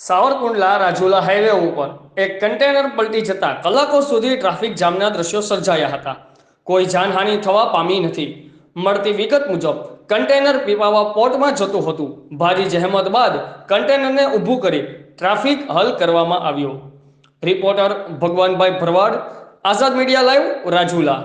Savarkundla Rajula highway ઉપર એક container પલટી જતા કલાકો સુધી ટ્રાફિક જામના દ્રશ્યો સર્જાયા હતા. કોઈ જાનહાનિ થવા પામી નથી. મળતી વિગત મુજબ કન્ટેનર પીપાવા પોર્ટમાં જતું હતું. ભારી જહેમત બાદ કન્ટેનરને ઊભું કરી ટ્રાફિક હલ કરવામાં આવ્યો. Reporter Bhagwanbhai Bharwad, Azad media live Rajula.